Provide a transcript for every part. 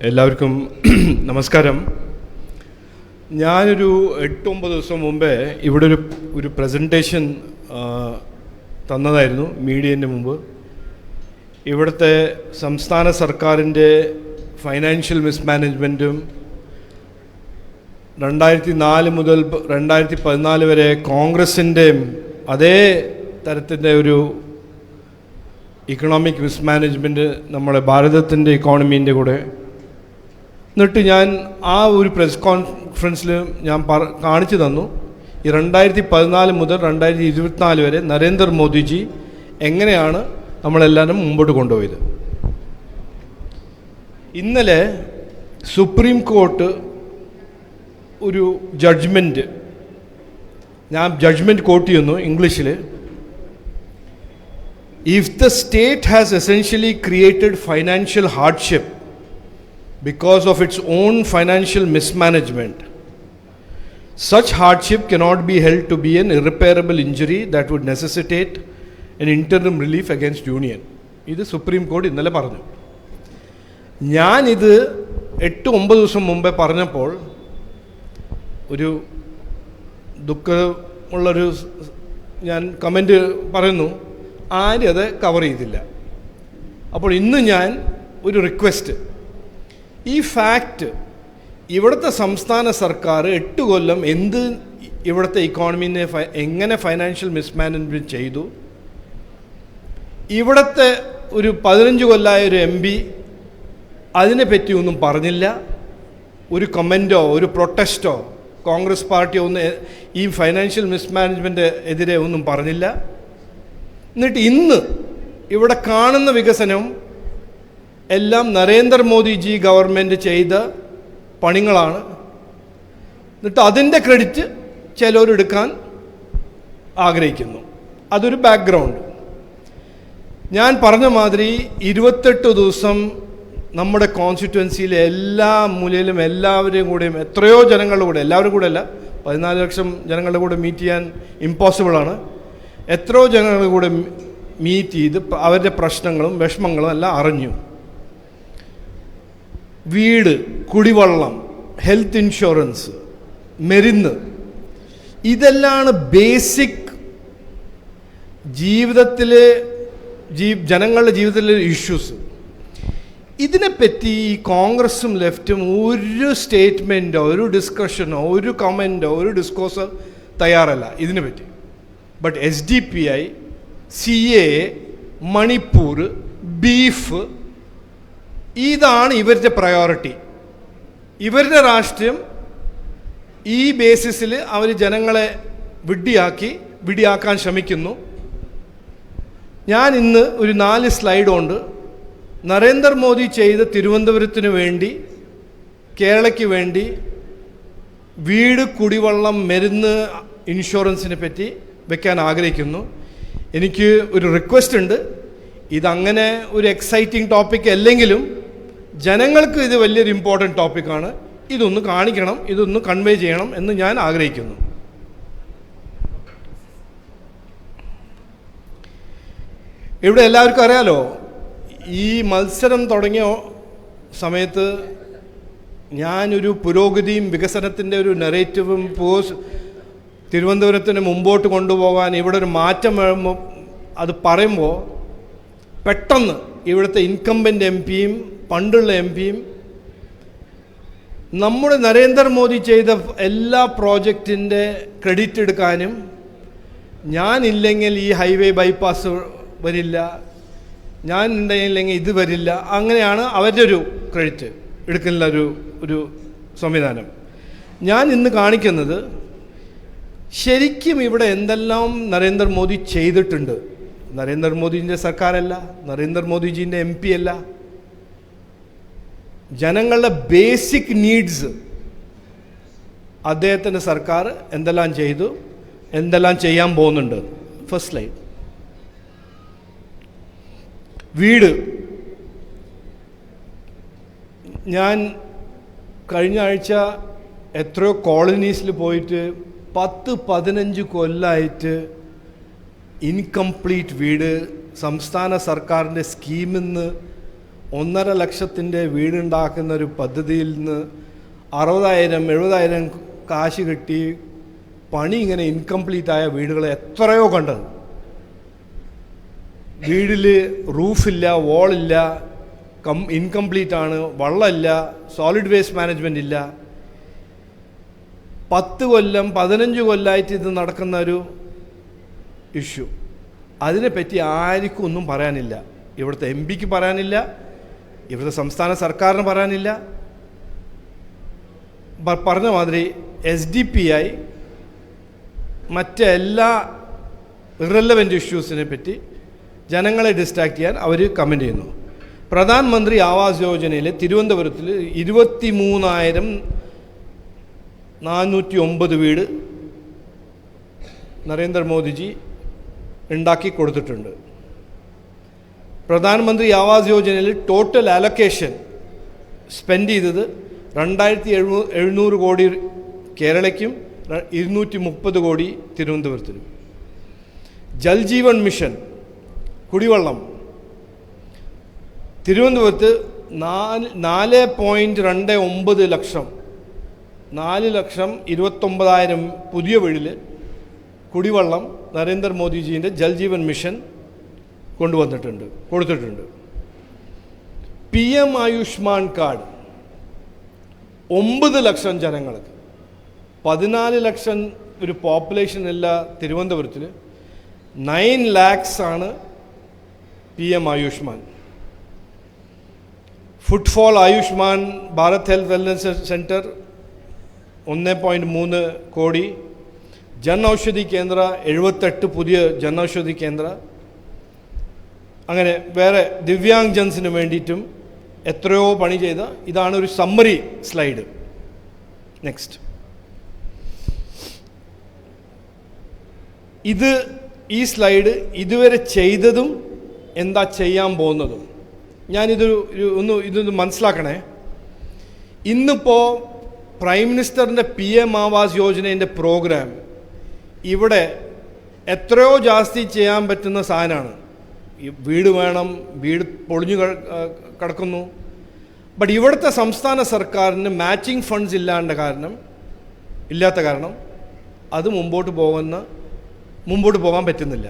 എല്ലാവർക്കും നമസ്കാരം. ഞാനൊരു എട്ടൊമ്പത് ദിവസം മുമ്പേ ഇവിടെ ഒരു ഒരു പ്രസന്റേഷൻ തന്നതായിരുന്നു മീഡിയന്റെ മുമ്പ്. ഇവിടുത്തെ സംസ്ഥാന സർക്കാരിന്റെ ഫൈനാൻഷ്യൽ മിസ്മാനേജ്മെന്റും രണ്ടായിരത്തി നാല് മുതൽ രണ്ടായിരത്തി പതിനാല് വരെ കോൺഗ്രസിന്റെയും അതേ തരത്തിന്റെ ഒരു ഇക്കണോമിക് മിസ്മാനേജ്മെന്റ് നമ്മുടെ ഭാരതത്തിന്റെ ഇക്കോണമീന്റെ കൂടെ എന്നിട്ട് ഞാൻ ആ ഒരു പ്രസ് കോൺഫറൻസിൽ ഞാൻ പറ കാണിച്ചു തന്നു. ഈ രണ്ടായിരത്തി പതിനാല് മുതൽ രണ്ടായിരത്തി ഇരുപത്തിനാല് വരെ നരേന്ദ്രമോദിജി എങ്ങനെയാണ് നമ്മളെല്ലാവരും മുമ്പോട്ട് കൊണ്ടുപോയത്? ഇന്നലെ സുപ്രീം കോർട്ട് ഒരു ജഡ്ജ്മെന്റ് ഞാൻ ജഡ്ജ്മെന്റ് കോട്ട് ചെയ്യുന്നു ഇംഗ്ലീഷിൽ if the state has essentially created financial hardship because of its own financial mismanagement. Such hardship cannot be held to be an irreparable injury that would necessitate an interim relief against union. ഇത് supreme കോടതി ഇന്നലെ പറഞ്ഞു ഞാനിത് എട്ട് ഒമ്പത് ദിവസം മുമ്പേ പറഞ്ഞപ്പോൾ ഒരു ദുഃഖമുള്ളൊരു ഞാൻ കമന്റ് പറയുന്നു ആരും അത് കവർ ചെയ്തില്ല അപ്പോൾ ഇന്ന് ഞാൻ ഒരു റിക്വസ്റ്റ് ഈ ഫാക്റ്റ് ഇവിടുത്തെ സംസ്ഥാന സർക്കാർ എട്ട് കൊല്ലം എന്ത് ഇവിടുത്തെ ഇക്കോണമിനെ എങ്ങനെ ഫൈനാൻഷ്യൽ മിസ്മാനേജ്മെന്റ് ചെയ്തു? ഇവിടുത്തെ ഒരു പതിനഞ്ച് കൊല്ലമായ ഒരു എം പി അതിനെപ്പറ്റി ഒന്നും പറഞ്ഞില്ല. ഒരു കമന്റോ ഒരു പ്രൊട്ടസ്റ്റോ കോൺഗ്രസ് പാർട്ടിയോ ഒന്നും ഈ ഫൈനാൻഷ്യൽ മിസ്മാനേജ്മെന്റ് എതിരെ ഒന്നും പറഞ്ഞില്ല. എന്നിട്ട് ഇന്ന് ഇവിടെ കാണുന്ന വികസനം എല്ലാം നരേന്ദ്രമോദിജി ഗവൺമെന്റ് ചെയ്ത പണികളാണ്. എന്നിട്ട് അതിന്റെ ക്രെഡിറ്റ് ചിലരെടുക്കാൻ ആഗ്രഹിക്കുന്നു. അതൊരു ബാക്ക്ഗ്രൗണ്ട് ഞാൻ പറഞ്ഞ മാതിരി ഇരുപത്തെട്ട് ദിവസം നമ്മുടെ കോൺസ്റ്റിറ്റുവൻസിയിലെ എല്ലാ മൂലയിലും എല്ലാവരെയും കൂടെയും എത്രയോ ജനങ്ങളുടെ കൂടെ എല്ലാവരും കൂടെ അല്ല പതിനാല് ലക്ഷം ജനങ്ങളുടെ കൂടെ മീറ്റ് ചെയ്യാൻ ഇമ്പോസിബിളാണ് എത്രയോ ജനങ്ങളുടെ കൂടെ മീറ്റ് ചെയ്ത് അവരുടെ പ്രശ്നങ്ങളും വിഷമങ്ങളും എല്ലാം അറിഞ്ഞു. വീട് കുടിവെള്ളം ഹെൽത്ത് ഇൻഷുറൻസ് മരുന്ന്. ഇതെല്ലാമാണ് ബേസിക് ജീവിതത്തിലെ ജീ ജനങ്ങളുടെ ജീവിതത്തിലെ ഇഷ്യൂസ് ഇതിനെപ്പറ്റി ഈ കോൺഗ്രസും ലെഫ്റ്റും ഒരു സ്റ്റേറ്റ്മെന്റോ ഒരു ഡിസ്കഷനോ ഒരു കമന്റോ ഒരു ഡിസ്കോസോ തയ്യാറല്ല ഇതിനെ പറ്റി but S D P I C A Manipur beef ഇതാണ് ഇവരുടെ പ്രയോറിറ്റി ഇവരുടെ രാഷ്ട്രീയം ഈ ബേസിസിൽ അവർ ജനങ്ങളെ വിഡ്ഢിയാക്കി വിഡിയാക്കാൻ ശ്രമിക്കുന്നു. ഞാൻ ഇന്ന് ഒരു നാല് സ്ലൈഡ് കൊണ്ട് നരേന്ദ്രമോദി ചെയ്ത തിരുവനന്തപുരത്തിന് വേണ്ടി കേരളയ്ക്ക് വേണ്ടി വീട് കുടിവെള്ളം മരുന്ന് ഇൻഷുറൻസിനെ പറ്റി വെക്കാൻ ആഗ്രഹിക്കുന്നു. എനിക്ക് ഒരു റിക്വസ്റ്റ് ഉണ്ട്. ഇതങ്ങനെ ഒരു എക്സൈറ്റിംഗ് ടോപ്പിക് അല്ലെങ്കിലും ജനങ്ങൾക്ക് ഇത് വലിയൊരു ഇമ്പോർട്ടന്റ് ടോപ്പിക്കാണ് ഇതൊന്ന് കാണിക്കണം ഇതൊന്ന് കൺവേ ചെയ്യണം എന്ന് ഞാൻ ആഗ്രഹിക്കുന്നു. ഇവിടെ എല്ലാവർക്കും അറിയാലോ ഈ മത്സരം തുടങ്ങിയ സമയത്ത് ഞാനൊരു പുരോഗതിയും വികസനത്തിന്റെ ഒരു നെറേറ്റീവും പോസ് തിരുവനന്തപുരത്തിന് മുമ്പോട്ട് കൊണ്ടുപോകാൻ ഇവിടെ ഒരു മാറ്റം വരുമ്പോൾ അത് പറയുമ്പോൾ പെട്ടെന്ന് ഇവിടുത്തെ ഇൻകമ്പന്റ് എം പിയും പണ്ടുള്ള എം പിയും നമ്മുടെ നരേന്ദ്രമോദി ചെയ്ത എല്ലാ പ്രോജക്റ്റിന്റെ ക്രെഡിറ്റ് എടുക്കാനും ഞാനില്ലെങ്കിൽ ഈ ഹൈവേ ബൈപ്പാസ് വരില്ല ഞാൻ ഉണ്ടെങ്കിൽ ഇത് വരില്ല അങ്ങനെയാണ് അവരുടെ ഒരു ക്രെഡിറ്റ് എടുക്കുന്ന ഒരു ഒരു സംവിധാനം. ഞാൻ ഇന്ന് കാണിക്കുന്നത് ശരിക്കും ഇവിടെ എന്തെല്ലാം നരേന്ദ്രമോദി ചെയ്തിട്ടുണ്ട്. നരേന്ദ്രമോദിന്റെ സർക്കാരല്ല നരേന്ദ്രമോദിജീന്റെ എം പി അല്ല ജനങ്ങളുടെ ബേസിക് നീഡ്സ് അദ്ദേഹത്തിന്റെ സർക്കാർ എന്തെല്ലാം ചെയ്തു എന്തെല്ലാം ചെയ്യാൻ പോകുന്നുണ്ട്. ഫസ്റ്റ് ലൈൻ വീട്. ഞാൻ കഴിഞ്ഞ ആഴ്ച എത്രയോ കോളനീസിൽ പോയിട്ട് പത്ത് പതിനഞ്ച് കൊല്ലമായിട്ട് ഇൻകംപ്ലീറ്റ് വീട് സംസ്ഥാന സർക്കാരിന്റെ സ്കീമിൽ നിന്ന് ഒന്നര ലക്ഷത്തിന്റെ വീടുണ്ടാക്കുന്ന ഒരു പദ്ധതിയിൽ നിന്ന് അറുപതായിരം എഴുപതായിരം കാശ് കിട്ടി പണി ഇങ്ങനെ ഇൻകംപ്ലീറ്റ് ആയ വീടുകൾ എത്രയോ കണ്ടത്. വീടിൽ റൂഫില്ല വോളില്ല കം ഇൻകംപ്ലീറ്റ് ആണ് വള്ളമില്ല സോളിഡ് വേസ്റ്റ് മാനേജ്മെന്റ് ഇല്ല. പത്ത് കൊല്ലം പതിനഞ്ച് കൊല്ലമായിട്ട് ഇത് നടക്കുന്ന ഒരു ഇഷ്യൂ അതിനെപ്പറ്റി ആർക്കും ഒന്നും പറയാനില്ല. ഇവിടുത്തെ എം പിക്ക് പറയാനില്ല. ഇവിടുത്തെ സംസ്ഥാന സർക്കാരിന് പറയാനില്ല. പറഞ്ഞ മാതിരി എസ് ഡി പി ആയി മറ്റെല്ലാ റിലവന്റ് ഇഷ്യൂസിനെ പറ്റി ജനങ്ങളെ ഡിസ്ട്രാക്ട് ചെയ്യാൻ അവർ കമന്റ് ചെയ്യുന്നു. പ്രധാനമന്ത്രി ആവാസ് യോജനയിൽ തിരുവനന്തപുരത്തിൽ ഇരുപത്തി മൂന്നായിരം നാനൂറ്റി ഒമ്പത് വീട് നരേന്ദ്രമോദിജി ഉണ്ടാക്കി കൊടുത്തിട്ടുണ്ട്. പ്രധാനമന്ത്രി ആവാസ് യോജനയിൽ ടോട്ടൽ അലൊക്കേഷൻ സ്പെൻഡ് ചെയ്തത് രണ്ടായിരത്തി എഴുന്നൂ എഴുന്നൂറ് കോടി കേരളയ്ക്കും ഇരുന്നൂറ്റി മുപ്പത് കോടി തിരുവനന്തപുരത്തിനും. ജൽജീവൻ മിഷൻ കുടിവെള്ളം. തിരുവനന്തപുരത്ത് നാല് നാല് പോയിന്റ് രണ്ട് ഒമ്പത് ലക്ഷം നാല് ലക്ഷം ഇരുപത്തൊമ്പതായിരം പുതിയ വീടിൽ കുടിവെള്ളം നരേന്ദ്രമോദിജീന്റെ ജൽജീവൻ മിഷൻ കൊണ്ടുവന്നിട്ടുണ്ട് കൊടുത്തിട്ടുണ്ട്. പി എം ആയുഷ്മാൻ കാർഡ് ഒമ്പത് ലക്ഷം ജനങ്ങൾക്ക് പതിനാല് ലക്ഷം ഒരു പോപ്പുലേഷൻ ഇല്ല തിരുവനന്തപുരത്തിൽ നയൻ ലാക്സ് ആണ് P M Ayushman. Footfall Ayushman Bharat health wellness centre ഒന്ന് പോയിന്റ് മൂന്ന് കോടി. ജൻ ഔഷധി കേന്ദ്ര എഴുപത്തെട്ട് പുതിയ ജൻ ഔഷധി കേന്ദ്ര. അങ്ങനെ വേറെ ദിവ്യാങ് ജൻസിന് വേണ്ടിയിട്ടും എത്രയോ പണി ചെയ്ത ഇതാണ് ഒരു സമ്മറി സ്ലൈഡ് നെക്സ്റ്റ് ഇത് ഈ സ്ലൈഡ് ഇതുവരെ ചെയ്തതും എന്താ ചെയ്യാൻ പോകുന്നതും. ഞാനിതൊരു ഒരു- ഒന്ന് ഇതൊന്ന് മനസ്സിലാക്കണേ. ഇന്നിപ്പോൾ പ്രൈം മിനിസ്റ്ററിന്റെ പി എം ആവാസ് യോജനേന്റെ പ്രോഗ്രാം ഇവിടെ എത്രയോ ജാസ്തി ചെയ്യാൻ പറ്റുന്ന സാധനമാണ്. ഈ വീട് വേണം വീട് പൊളിഞ്ഞു കിടക്കുന്നു. ബട്ട് ഇവിടുത്തെ സംസ്ഥാന സർക്കാരിന് മാച്ചിങ് ഫണ്ട്സ് ഇല്ലാണ്ട കാരണം ഇല്ലാത്ത കാരണം അത് മുമ്പോട്ട് പോകുന്ന മുമ്പോട്ട് പോകാൻ പറ്റുന്നില്ല.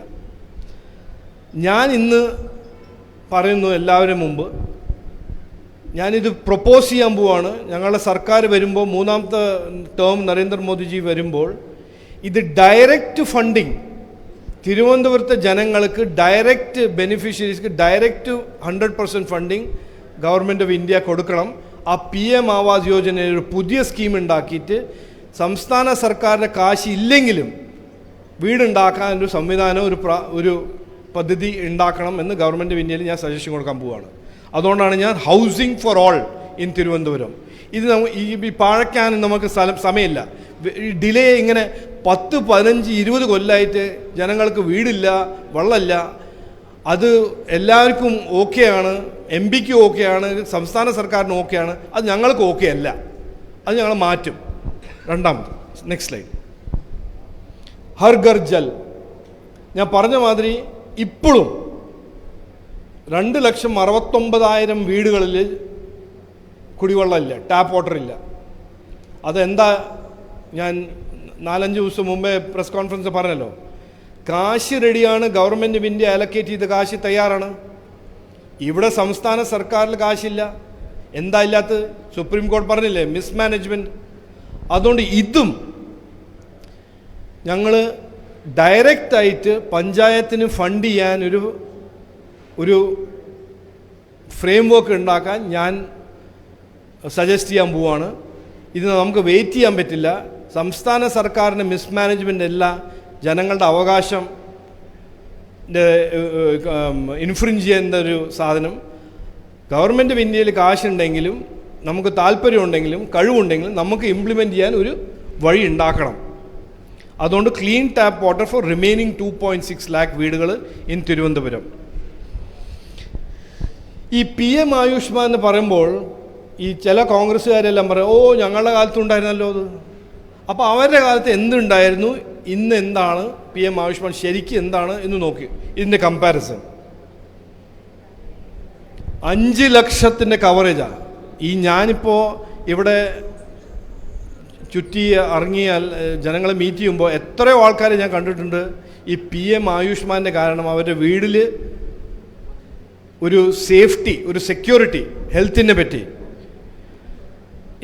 ഞാൻ ഇന്ന് പറയുന്നു എല്ലാവരും മുമ്പ് ഞാനിത് പ്രപ്പോസ് ചെയ്യാൻ പോവാണ്. ഞങ്ങളുടെ സർക്കാർ വരുമ്പോൾ മൂന്നാമത്തെ ടേം നരേന്ദ്രമോദിജി വരുമ്പോൾ ഇത് ഡയറക്റ്റ് ഫണ്ടിങ് തിരുവനന്തപുരത്തെ ജനങ്ങൾക്ക് direct ബെനിഫിഷ്യറീസ്ക്ക് direct hundred percent funding government of India കൊടുക്കണം. ആ പി എം ആവാസ് യോജനയിൽ ഒരു പുതിയ സ്കീം ഉണ്ടാക്കിയിട്ട് സംസ്ഥാന സർക്കാരിന്റെ കാശ് ഇല്ലെങ്കിലും വീടുണ്ടാക്കാൻ ഒരു സംവിധാനം ഒരു ഒരു പദ്ധതി ഉണ്ടാക്കണം എന്ന് ഗവൺമെന്റ് ഓഫ് ഇന്ത്യയിൽ ഞാൻ സജഷൻ കൊടുക്കാൻ പോവുകയാണ് അതുകൊണ്ടാണ് ഞാൻ housing for all in Thiruvananthapuram ഇത് ഈ പാഴക്കാൻ നമുക്ക് സ്ഥലം സമയമില്ല. ഡിലേ ഇങ്ങനെ പത്ത് പതിനഞ്ച് ഇരുപത് കൊല്ലമായിട്ട് ജനങ്ങൾക്ക് വീടില്ല വെള്ളമില്ല. അത് എല്ലാവർക്കും ഓക്കെയാണ്. എം പിക്ക് ഓക്കെയാണ്. സംസ്ഥാന സർക്കാരിന് ഓക്കെയാണ്. അത് ഞങ്ങൾക്ക് ഓക്കെ അല്ല അത് ഞങ്ങൾ മാറ്റും. രണ്ടാമത് നെക്സ്റ്റ് സ്ലൈഡ് ഹർ ഗർ ജൽ. ഞാൻ പറഞ്ഞ മാതിരി ഇപ്പോഴും രണ്ട് ലക്ഷം അറുപത്തൊമ്പതായിരം വീടുകളിൽ കുടിവെള്ളമില്ല ടാപ്പ് വാട്ടർ ഇല്ല. അതെന്താ ഞാൻ നാലഞ്ച് ദിവസം മുമ്പേ പ്രസ് കോൺഫറൻസ് പറഞ്ഞല്ലോ. കാശ് റെഡിയാണ് ഗവൺമെന്റ് ഓഫ് ഇന്ത്യ അലക്കേറ്റ് ചെയ്ത കാശ് തയ്യാറാണ്. ഇവിടെ സംസ്ഥാന സർക്കാരിൽ കാശില്ല. എന്താ ഇല്ലാത്ത? സുപ്രീം കോടതി പറഞ്ഞില്ലേ മിസ്മാനേജ്മെന്റ് അതുകൊണ്ട് ഇതും ഞങ്ങൾ ഡയറക്റ്റായിട്ട് പഞ്ചായത്തിന് ഫണ്ട് ചെയ്യാൻ ഒരു ഒരു ഫ്രെയിം വർക്ക് ഉണ്ടാക്കാൻ ഞാൻ സജസ്റ്റ് ചെയ്യാൻ പോവാണ്. ഇത് നമുക്ക് വെയിറ്റ് ചെയ്യാൻ പറ്റില്ല. സംസ്ഥാന സർക്കാരിന്റെ മിസ്മാനേജ്മെന്റ് അല്ല ജനങ്ങളുടെ അവകാശം ഇൻഫ്രിഞ്ച് ചെയ്യുന്ന ഒരു സാധനം. ഗവൺമെന്റ് ഇന്ത്യയിൽ കാശുണ്ടെങ്കിലും നമുക്ക് താല്പര്യമുണ്ടെങ്കിലും കഴിവുണ്ടെങ്കിലും നമുക്ക് ഇംപ്ലിമെന്റ് ചെയ്യാൻ ഒരു വഴി ഉണ്ടാക്കണം. അതുകൊണ്ട് clean tap water for remaining two point six lakh വീടുകൾ ഇൻ തിരുവനന്തപുരം. ഈ പി എം ആയുഷ്മാൻ എന്ന് പറയുമ്പോൾ ഈ ചില കോൺഗ്രസ്സുകാരെല്ലാം പറയും ഓ ഞങ്ങളുടെ കാലത്തുണ്ടായിരുന്നല്ലോ അത്. അപ്പോൾ അവരുടെ കാലത്ത് എന്തുണ്ടായിരുന്നു? ഇന്ന് എന്താണ്? പി എം ആയുഷ്മാൻ ശരിക്കും എന്താണ് എന്ന് നോക്കി. ഇതിന്റെ കമ്പാരിസൺ അഞ്ച് ലക്ഷത്തിന്റെ കവറേജാണ് ഈ ഞാനിപ്പോൾ ഇവിടെ ചുറ്റി ഇറങ്ങിയാൽ ജനങ്ങളെ മീറ്റ് ചെയ്യുമ്പോൾ എത്രയോ ആൾക്കാരെ ഞാൻ കണ്ടിട്ടുണ്ട്. ഈ പി എം ആയുഷ്മാന്റെ കാരണം അവരുടെ വീട്ടിൽ ഒരു സേഫ്റ്റി ഒരു സെക്യൂരിറ്റി ഹെൽത്തിനെ പറ്റി.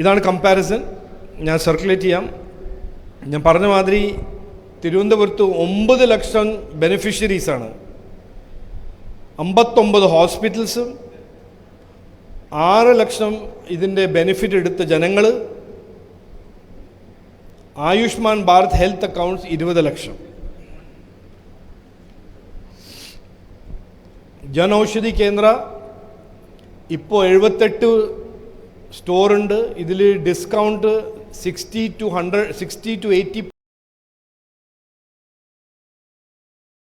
ഇതാണ് കമ്പാരിസൺ ഞാൻ സർക്കുലേറ്റ് ചെയ്യാം. ഞാൻ പറഞ്ഞ മാതിരി തിരുവനന്തപുരത്ത് ഒമ്പത് ലക്ഷം ബെനിഫിഷ്യറീസാണ് അമ്പത്തൊമ്പത് ഹോസ്പിറ്റൽസും ആറ് ലക്ഷം ഇതിന്റെ ബെനിഫിറ്റ് എടുത്ത ജനങ്ങൾ ആയുഷ്മാൻ ഭാരത് ഹെൽത്ത് അക്കൗണ്ട്സ് ഇരുപത് ലക്ഷം. ജനൌഷധി കേന്ദ്ര ഇപ്പോൾ എഴുപത്തെട്ട് സ്റ്റോറുണ്ട്. ഇതിൽ discount sixty two hundred sixty two eighty